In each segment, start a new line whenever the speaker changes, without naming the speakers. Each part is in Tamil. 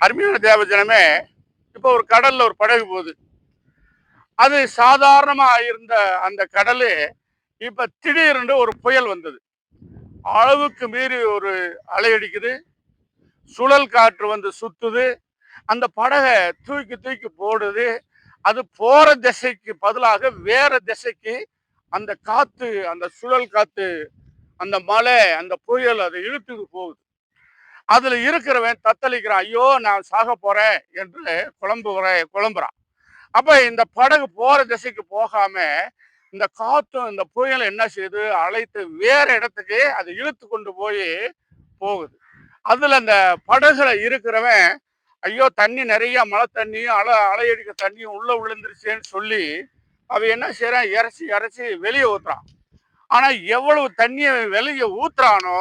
அருமையான தேவஜனமே இப்போ ஒரு கடல்ல ஒரு படகு போகுது. அது சாதாரணமாக இருந்த அந்த கடலு இப்போ திடீர்னு ஒரு புயல் வந்தது. அளவுக்கு மீறி ஒரு அலை அடிக்குது. சுழல் காற்று வந்து சுத்துது. அந்த படகை தூக்கி தூக்கி போடுது. அது போற திசைக்கு பதிலாக வேற திசைக்கு அந்த காத்து அந்த சுழல் காத்து அந்த மலை அந்த புயல் அதை இழுத்துக்கு போகுது. அதுல இருக்கிறவன் தத்தளிக்கிறான் ஐயோ நான் சாக போறேன் என்று குழம்புகிறேன் குழம்புறான். அப்ப இந்த படகு போற திசைக்கு போகாம இந்த காத்தும் இந்த புயல் என்ன செய்யுது? அழைத்து வேற இடத்துக்கு அதை இழுத்து கொண்டு போய் போகுது. அதுல அந்த படகுல இருக்கிறவன் ஐயோ தண்ணி நிறைய மழை தண்ணியும் அலை அலையடிக்க தண்ணியும் உள்ள விழுந்துருச்சேன்னு சொல்லி அவன் என்ன செய்யறான்? இறச்சி இறச்சி வெளியே ஊத்துறான். ஆனா எவ்வளவு தண்ணியை வெளியே ஊத்துறானோ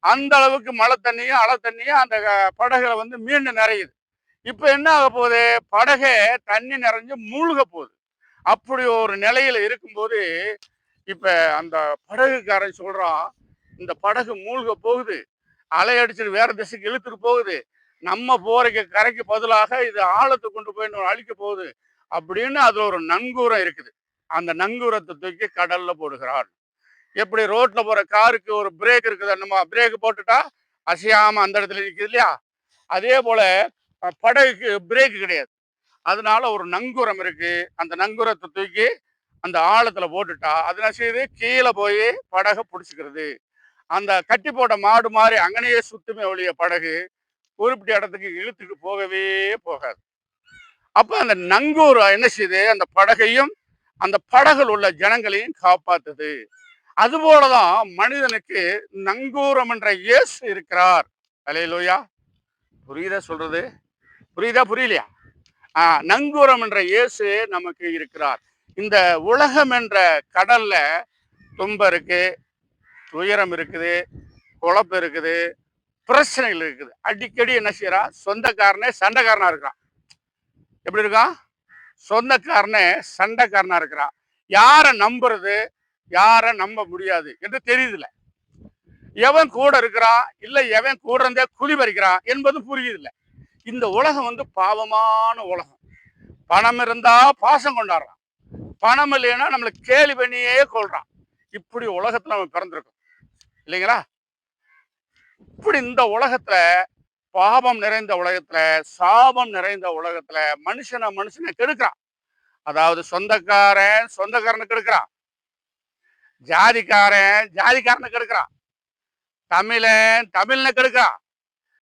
அந்த அளவுக்கு மழை தண்ணியும் அலை தண்ணியும் அந்த படகுல வந்து மீண்டு நிறையுது. இப்ப என்ன ஆக போகுது? படகை தண்ணி நிறைஞ்சு மூழ்க போகுது. அப்படி ஒரு நிலையில இருக்கும்போது இப்ப அந்த படகுக்காரன் சொல்றான் இந்த படகு மூழ்க போகுது. அலை அடிச்சுட்டு வேற திசைக்கு இழுத்துட்டு போகுது. நம்ம போறக்கு கரைக்கு பதிலாக இது ஆழத்தை கொண்டு போய் அழிக்க போகுது. அப்படின்னு அது ஒரு நங்கூரம் இருக்குது. அந்த நங்கூரத்தை தூக்கி கடல்ல போடுகிறான் எப்படி ரோட்ல போற காருக்கு ஒரு பிரேக் இருக்குது நம்ம பிரேக் போட்டுட்டா அசையாம அந்த இடத்துல நிற்குது இல்லையா? அதே போல படகுக்கு பிரேக் கிடையாது. அதனால ஒரு நங்குரம் இருக்கு. அந்த நங்குரத்தை தூக்கி அந்த ஆழத்துல போட்டுட்டா அது என்ன செய்யுது? கீழே போய் படகை பிடிச்சிக்கிறது. அந்த கட்டி போட்ட மாடு மாதிரி அங்கனையே சுத்துமே ஒழிய படகு குறிப்பிட்ட இடத்துக்கு இழுத்துட்டு போகவே போகாது. அப்ப அந்த நங்கூரம் என்ன செய்யுது? அந்த படகையும் அந்த படகுல உள்ள ஜனங்களையும் காப்பாத்துது. அதுபோலதான் மனிதனுக்கு நங்கூரம் என்ற இயேசு இருக்கிறார். அலையலோயா புரியுதா சொல்றது? புரியுதா புரியலையா? ஆ நங்கூரம் என்ற இயேசு நமக்கு இருக்கிறார். இந்த உலகம் என்ற கடல்ல துன்பம் இருக்கு துயரம் இருக்குது குழப்பம் இருக்குது பிரச்சனைகள் இருக்குது. அடிக்கடி என்ன செய்யறான் சொந்தக்காரனே சண்டைக்காரனா இருக்கிறான். எப்படி இருக்கான்? சொந்தக்காரனே சண்டைக்காரனா இருக்கிறான். யாரை நம்புறது? யாரை நம்ப முடியாது என்று தெரியுதுல எவன் கூட இருக்கிறான் இல்ல எவன் கூட இருந்தே குழி பறிக்கிறான் என்பது புரியுதில்ல. இந்த உலகம் வந்து பாவமான உலகம். பணம் இருந்தா பாசம் கொண்டாடுறான். பணம் இல்லைன்னா நம்மளை கேலி பண்ணியே கொள்றான் இப்படி உலகத்துல நம்ம பிறந்திருக்கோம். இல்லைங்களா? இப்படி இந்த உலகத்துல பாவம் நிறைந்த உலகத்துல சாபம் நிறைந்த உலகத்துல மனுஷனை மனுஷனை கெடுக்கிறான். அதாவது சொந்தக்காரன் சொந்தக்காரனை கெடுக்கிறான். ஜாதிக்காரன் ஜாதிக்காரனை கெடுக்கிறான். தமிழன் தமிழனை கெடுக்கிறான்.